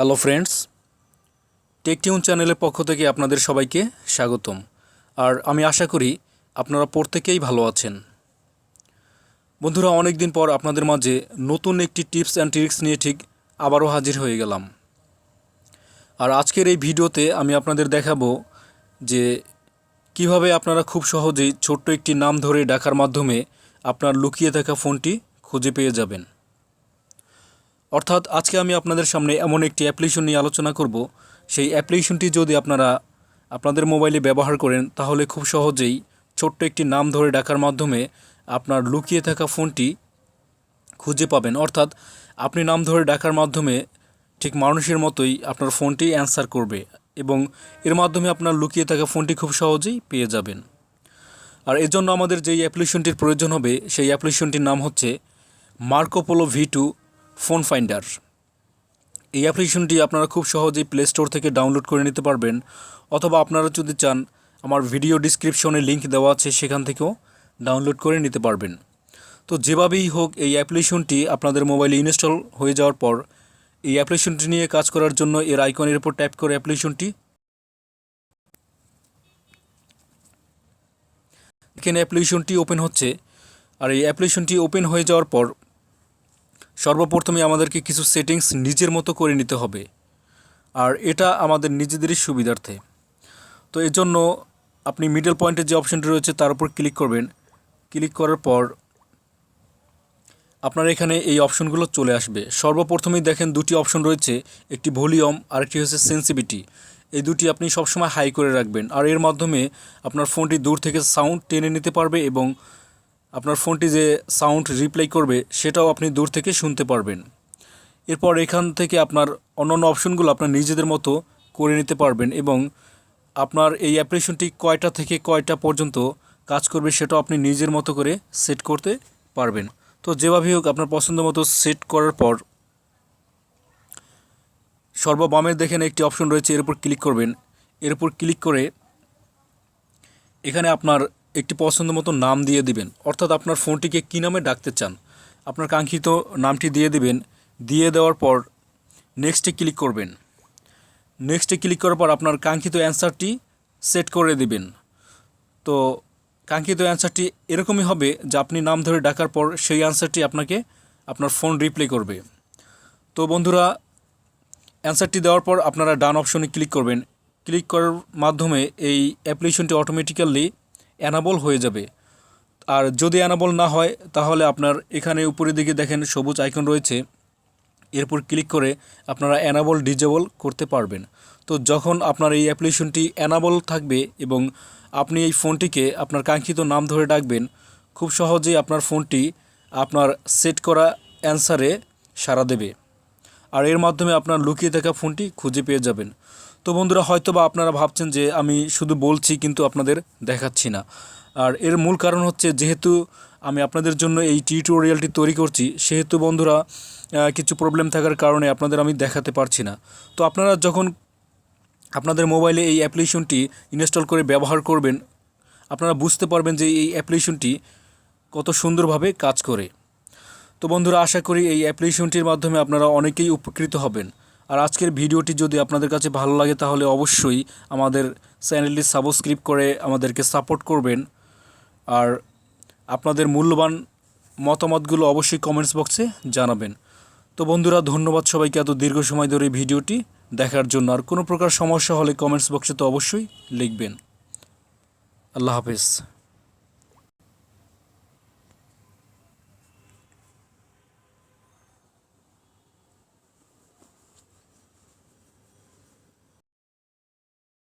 Hello friends টেকটিউন চ্যানেলের পক্ষ থেকে আপনাদের সবাইকে স্বাগতম। আর আমি আশা করি আপনারা প্রত্যেকেই ভালো আছেন। বন্ধুরা অনেক দিন পর আপনাদের মাঝে নতুন একটি টিপস অ্যান্ড ট্রিক্স নিয়ে ঠিক আবারও হাজির হয়ে গেলাম। আর আজকের এই ভিডিওতে আমি আপনাদের দেখাবো যে কীভাবে আপনারা খুব সহজেই ছোট্ট একটি নাম ধরে ডাকার মাধ্যমে আপনার লুকিয়ে থাকা ফোনটি খুঁজে পেয়ে যাবেন। অর্থাৎ আজকে আমি আপনাদের সামনে এমন একটি অ্যাপ্লিকেশন নিয়ে আলোচনা করব। সেই অ্যাপ্লিকেশনটি যদি আপনারা আপনাদের মোবাইলে ব্যবহার করেন, তাহলে খুব সহজেই ছোট্ট একটি নাম ধরে ডাকার মাধ্যমে আপনার লুকিয়ে থাকা ফোনটি খুঁজে পাবেন। অর্থাৎ আপনি নাম ধরে ডাকার মাধ্যমে ঠিক মানুষের মতোই আপনার ফোনটি অ্যান্সার করবে এবং এর মাধ্যমে আপনার লুকিয়ে থাকা ফোনটি খুব সহজেই পেয়ে যাবেন। আর এর জন্য আমাদের যেই অ্যাপ্লিকেশনটির প্রয়োজন হবে, সেই অ্যাপ্লিকেশনটির নাম হচ্ছে Marco Polo V two phone finder. এই অ্যাপ্লিকেশনটি আপনারা খুব সহজেই প্লে স্টোর থেকে ডাউনলোড করে নিতে পারবেন, অথবা আপনারা যদি চান, আমার ভিডিও ডিসক্রিপশনে লিংক দেওয়া আছে সেখান থেকেও ডাউনলোড করে নিতে পারবেন। তো যেভাবেই হোক, এই অ্যাপ্লিকেশনটি আপনাদের মোবাইলে ইনস্টল হয়ে যাওয়ার পর, এই অ্যাপ্লিকেশনটি নিয়ে কাজ করার জন্য এর আইকনের উপর ট্যাপ করে অ্যাপ্লিকেশনটি। এখানে অ্যাপ্লিকেশনটি ওপেন হচ্ছে। আর এই অ্যাপ্লিকেশনটি ওপেন হয়ে যাওয়ার পর সর্বপ্রথমে আমাদেরকে কিছু সেটিংস নিজের মতো করে নিতে হবে। আর এটা আমাদের নিজেদেরই সুবিধার্থে। তো এর জন্য আপনি মিডল পয়েন্টের যে অপশনটি রয়েছে, তার উপর ক্লিক করবেন। ক্লিক করার পর আপনার এখানে এই অপশনগুলো চলে আসবে। সর্বপ্রথমেই দেখেন দুটি অপশন রয়েছে, একটি ভলিউম আর একটি হচ্ছে সেন্সিভিটি এই দুটি আপনি সবসময় হাই করে রাখবেন। আর এর মাধ্যমে আপনার ফোনটি দূর থেকে সাউন্ড টেনে নিতে পারবে এবং আপনার ফোনটি যে সাউন্ড রিপ্লাই করবে, সেটাও আপনি দূর থেকে শুনতে পারবেন। এরপর এখান থেকে আপনার অন্যান্য অপশনগুলো আপনার নিজেদের মতো করে নিতে পারবেন এবং আপনার এই অ্যাপ্লিকেশনটি কয়টা থেকে কয়টা পর্যন্ত কাজ করবে সেটাও আপনি নিজের মতো করে সেট করতে পারবেন। তো যেভাবেই হোক, আপনার পছন্দ মতো সেট করার পর সর্ববামের দেখেন একটি অপশন রয়েছে, এর উপর ক্লিক করবেন। এর উপর ক্লিক করে এখানে আপনার একটি পছন্দ মতো নাম দিয়ে দিবেন। অর্থাৎ আপনার ফোনটিকে কী নামে ডাকতে চান? আপনার কাঙ্ক্ষিত নামটি দিয়ে দিবেন। দিয়ে দেওয়ার পর নেক্সটে ক্লিক করবেন। নেক্সটে ক্লিক করার পর আপনার কাঙ্ক্ষিত অ্যান্সারটি সেট করে দিবেন। তো কাঙ্ক্ষিত অ্যান্সারটি এরকমই হবে যে আপনি নাম ধরে ডাকার পর সেই অ্যান্সারটি আপনাকে আপনার ফোন রিপ্লে করবে। তো বন্ধুরা অ্যান্সারটি দেওয়ার পর আপনারা ডান অপশনে ক্লিক করবেন। ক্লিক করার মাধ্যমে এই অ্যাপ্লিকেশনটি অটোমেটিক্যালি অ্যানাবল হয়ে যাবে। আর যদি অ্যানাবল না হয়, তাহলে আপনার এখানে উপরের দিকে দেখেন সবুজ আইকন রয়েছে। এরপর ক্লিক করে আপনারা অ্যানাবল ডিজেবল করতে পারবেন। তো যখন আপনার এই অ্যাপ্লিকেশনটি অ্যানাবল থাকবে এবং আপনি এই ফোনটিকে আপনার কাঙ্ক্ষিত নাম ধরে ডাকবেন, খুব সহজেই আপনার ফোনটি আপনার সেট করা অ্যান্সারে সাড়া দেবে। আর এর মাধ্যমে আপনার লুকিয়ে থাকা ফোনটি খুঁজে পেয়ে যাবেন। তো বন্ধুরা হয়তো বা আপনারা ভাবছেন যে আমি শুধু বলছি কিন্তু আপনাদের দেখাচ্ছি না। আর এর মূল কারণ হচ্ছে যেহেতু আমি আপনাদের জন্য এই টিউটোরিয়ালটি তৈরি করছি, সেহেতু বন্ধুরা কিছু প্রবলেম থাকার কারণে আপনাদের আমি দেখাতে পারছি না। তো আপনারা যখন আপনাদের মোবাইলে এই অ্যাপ্লিকেশনটি ইনস্টল করে ব্যবহার করবেন, আপনারা বুঝতে পারবেন যে এই অ্যাপ্লিকেশনটি কত সুন্দরভাবে কাজ করে। তো বন্ধুরা, আশা করি এই অ্যাপ্লিকেশনটির মাধ্যমে আপনারা অনেকেই উপকৃত হবেন। আর আজকের ভিডিওটি যদি আপনাদের কাছে ভালো লাগে, তাহলে অবশ্যই আমাদের চ্যানেলটি সাবস্ক্রাইব করে আমাদেরকে সাপোর্ট করবেন। আর আপনাদের মূল্যবান মতামতগুলো অবশ্যই কমেন্টস বক্সে জানাবেন। তো বন্ধুরা, ধন্যবাদ সবাইকে এত দীর্ঘ সময় ধরে ভিডিওটি দেখার জন্য। আর কোনো প্রকার সমস্যা হলে কমেন্টস বক্সে তো অবশ্যই লিখবেন। আল্লাহ হাফেজ।